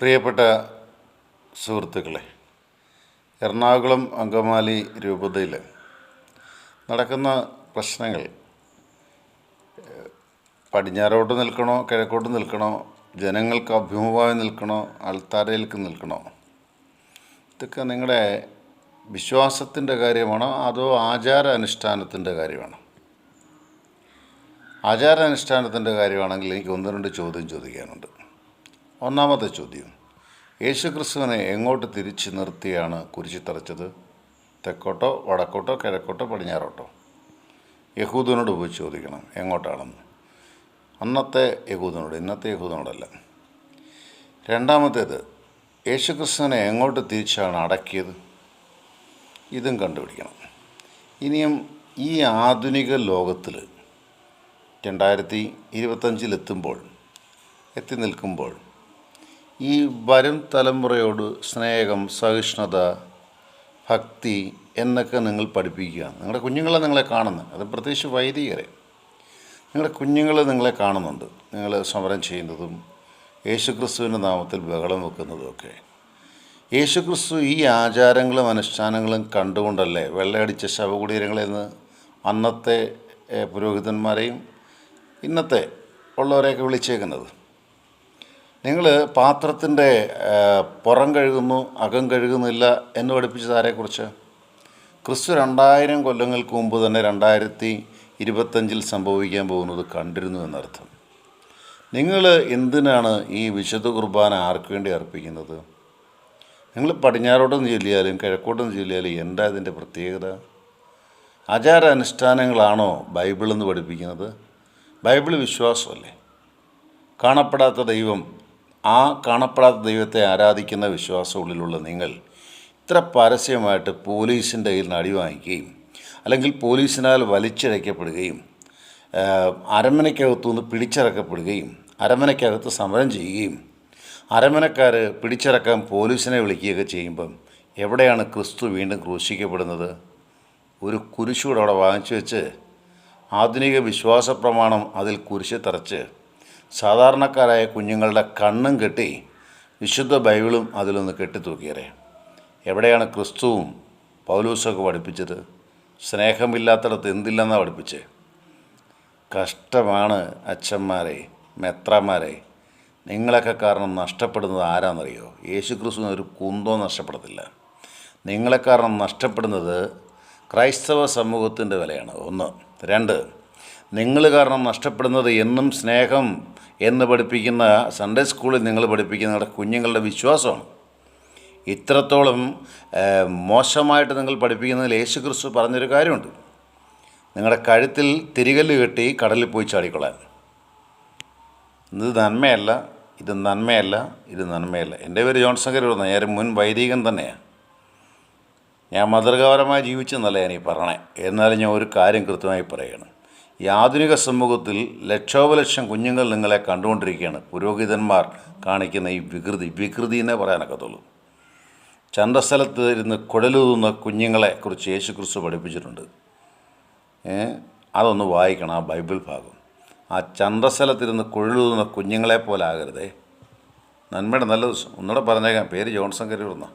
പ്രിയപ്പെട്ട സുഹൃത്തുക്കളെ എറണാകുളം അങ്കമാലി രൂപതയിൽ നടക്കുന്ന പ്രശ്നങ്ങൾ പടിഞ്ഞാറോട്ട് നിൽക്കണോ കിഴക്കോട്ട് നിൽക്കണോ ജനങ്ങൾക്ക് അഭിമുഖമായി നിൽക്കണോ അൾത്താരയിലേക്ക് നിൽക്കണോ ഇതൊക്കെ നിങ്ങളുടെ വിശ്വാസത്തിന്റെ കാര്യമാണോ അതോ ആചാര അനുഷ്ഠാനത്തിന്റെ കാര്യമാണോ? ആചാരാനുഷ്ഠാനത്തിന്റെ കാര്യമാണെങ്കിൽ എനിക്ക് ഒന്ന് രണ്ട് ചോദ്യം ചോദിക്കാനുണ്ട്. ഒന്നാമത്തെ ചോദ്യം. യേശുക്രിസ്തുവിനെ എങ്ങോട്ട് തിരിച്ചു നിർത്തിയാണ് കുരിശി തറച്ചത്? തെക്കോട്ടോ വടക്കോട്ടോ കിഴക്കോട്ടോ പടിഞ്ഞാറോട്ടോ? യഹൂദനോട് പോയി ചോദിക്കണം എങ്ങോട്ടാണെന്ന്. അന്നത്തെ യഹൂദനോട് ഇന്നത്തെ യഹൂദനോടല്ല. രണ്ടാമത്തേത് യേശുക്രിസ്തുവിനെ എങ്ങോട്ട് തിരിച്ചാണ് അടക്കിയത്? ഇതും കണ്ടുപിടിക്കണം. ഇനിയും ഈ ആധുനിക ലോകത്തിൽ രണ്ടായിരത്തി ഇരുപത്തഞ്ചിലെത്തുമ്പോൾ എത്തി നിൽക്കുമ്പോൾ ഈ വരും തലമുറയോട് സ്നേഹം സഹിഷ്ണുത ഭക്തി എന്നൊക്കെ നിങ്ങൾ പഠിപ്പിക്കുക. നിങ്ങളുടെ കുഞ്ഞുങ്ങളെ നിങ്ങളെ കാണുന്നു അത് പ്രത്യേകിച്ച് വൈദികരെ. നിങ്ങളുടെ കുഞ്ഞുങ്ങൾ നിങ്ങളെ കാണുന്നുണ്ട്. നിങ്ങൾ സമരം ചെയ്യുന്നതും യേശുക്രിസ്തുവിന്റെ നാമത്തിൽ ബഹളം വെക്കുന്നതുമൊക്കെ യേശുക്രിസ്തു ഈ ആചാരങ്ങളും അനുഷ്ഠാനങ്ങളും കണ്ടുകൊണ്ടല്ലേ വെള്ളയടിച്ച ശവകുടീരങ്ങളിൽ നിന്ന് അന്നത്തെ പുരോഹിതന്മാരെയും ഇന്നത്തെ ഉള്ളവരെയൊക്കെ വിളിച്ചേക്കുന്നത്? നിങ്ങൾ പാത്രത്തിന്റെ പുറം കഴുകുന്നു അകം കഴുകുന്നില്ല എന്ന് പഠിപ്പിച്ചത് ആരെക്കുറിച്ച്? ക്രിസ്തു രണ്ടായിരം കൊല്ലങ്ങൾക്ക് മുമ്പ് തന്നെ രണ്ടായിരത്തി ഇരുപത്തഞ്ചിൽ സംഭവിക്കാൻ പോകുന്നത് കണ്ടിരുന്നു എന്നർത്ഥം. നിങ്ങൾ എന്തിനാണ് ഈ വിശുദ്ധ കുർബാന ആർക്ക് വേണ്ടി അർപ്പിക്കുന്നത്? നിങ്ങൾ പടിഞ്ഞാറോട്ടൊന്ന് ചൊല്ലിയാലും കിഴക്കോട്ടൊന്ന് ചൊല്ലിയാലും എന്താ ഇതിന്റെ പ്രത്യേകത? ആചാര അനുഷ്ഠാനങ്ങളാണോ ബൈബിളെന്ന് പഠിപ്പിക്കുന്നത്? ബൈബിൾ വിശ്വാസമല്ലേ? കാണപ്പെടാത്ത ദൈവം ആ കാണപ്പെടാത്ത ദൈവത്തെ ആരാധിക്കുന്ന വിശ്വാസം ഉള്ളിലുള്ള നിങ്ങൾ ഇത്ര പരസ്യമായിട്ട് പോലീസിന്റെ കയ്യിൽ നിന്ന് അടി വാങ്ങിക്കുകയും അല്ലെങ്കിൽ പോലീസിനാൽ വലിച്ചിഴയ്ക്കപ്പെടുകയും അരമനയ്ക്കകത്തുനിന്ന് പിടിച്ചിറക്കപ്പെടുകയും അരമനയ്ക്കകത്ത് സമരം ചെയ്യുകയും അരമനക്കാർ പിടിച്ചിറക്കാൻ പോലീസിനെ വിളിക്കുകയൊക്കെ ചെയ്യുമ്പം എവിടെയാണ് ക്രിസ്തു വീണ്ടും ക്രൂശിക്കപ്പെടുന്നത്? ഒരു കുരിശൂടെ അവിടെ വാങ്ങിച്ചു വെച്ച് ആധുനിക വിശ്വാസ പ്രമാണം അതിൽ കുരിശ് തറച്ച് സാധാരണക്കാരായ കുഞ്ഞുങ്ങളുടെ കണ്ണും കെട്ടി വിശുദ്ധ ബൈബിളും അതിലൊന്ന് കെട്ടിത്തൂക്കിയറേ എവിടെയാണ് ക്രിസ്തുവും പൗലൂസൊക്കെ പഠിപ്പിച്ചത്? സ്നേഹമില്ലാത്തടത്ത് എന്തില്ലെന്നാണ് പഠിപ്പിച്ചേ? കഷ്ടമാണ് അച്ഛന്മാരെ മെത്രന്മാരെ. നിങ്ങളൊക്കെ കാരണം നഷ്ടപ്പെടുന്നത് ആരാണെന്നറിയോ യേശു ക്രിസ്തുവിന് ഒരു കുന്തോ നഷ്ടപ്പെടത്തില്ല. നിങ്ങളെ കാരണം നഷ്ടപ്പെടുന്നത് ക്രൈസ്തവ സമൂഹത്തിന്റെ വിലയാണ്. ഒന്ന്. രണ്ട്. നിങ്ങൾ കാരണം നഷ്ടപ്പെടുന്നത് എന്നും സ്നേഹം എന്ന് പഠിപ്പിക്കുന്ന സൺഡേ സ്കൂളിൽ നിങ്ങൾ പഠിപ്പിക്കുന്ന നിങ്ങളുടെ കുഞ്ഞുങ്ങളുടെ വിശ്വാസമാണ്. ഇത്രത്തോളം മോശമായിട്ട് നിങ്ങൾ പഠിപ്പിക്കുന്നതിൽ യേശു ക്രിസ്തു പറഞ്ഞൊരു കാര്യമുണ്ട്. നിങ്ങളുടെ കഴുത്തിൽ തിരികല്ല് കെട്ടി കടലിൽ പോയി ചാടിക്കൊള്ളാൻ. ഇത് നന്മയല്ല ഇത് നന്മയല്ല ഇത് നന്മയല്ല. എന്റെ പേര് ജോൺസൺ പറഞ്ഞു ഞാൻ മുൻ വൈദികൻ തന്നെയാണ്. ഞാൻ മാതൃകാപരമായി ജീവിച്ചെന്നല്ല ഞാൻ ഈ പറയണേ എന്നാലും ഞാൻ ഒരു കാര്യം കൃത്യമായി പറയുകയാണ് ഈ ആധുനിക സമൂഹത്തിൽ ലക്ഷോപലക്ഷം കുഞ്ഞുങ്ങൾ നിങ്ങളെ കണ്ടുകൊണ്ടിരിക്കുകയാണ്. പുരോഹിതന്മാർ കാണിക്കുന്ന ഈ വികൃതി വികൃതി എന്നേ പറയാനൊക്കത്തുള്ളൂ. ചന്തസ്ഥലത്ത് ഇരുന്ന് കുഴലുതുന്ന കുഞ്ഞുങ്ങളെ കുറിച്ച് യേശു ക്രിസ്തു പഠിപ്പിച്ചിട്ടുണ്ട് അതൊന്ന് വായിക്കണം ആ ബൈബിൾ ഭാഗം. ആ ചന്തസ്ഥലത്തിരുന്ന് കുഴലുതുന്ന കുഞ്ഞുങ്ങളെ പോലെ ആകരുതേ. നന്മയുടെ നല്ല ദിവസം. ഒന്നുകൂടെ പറഞ്ഞേക്കാം. പേര് ജോൺസൺ കരൂർന്ന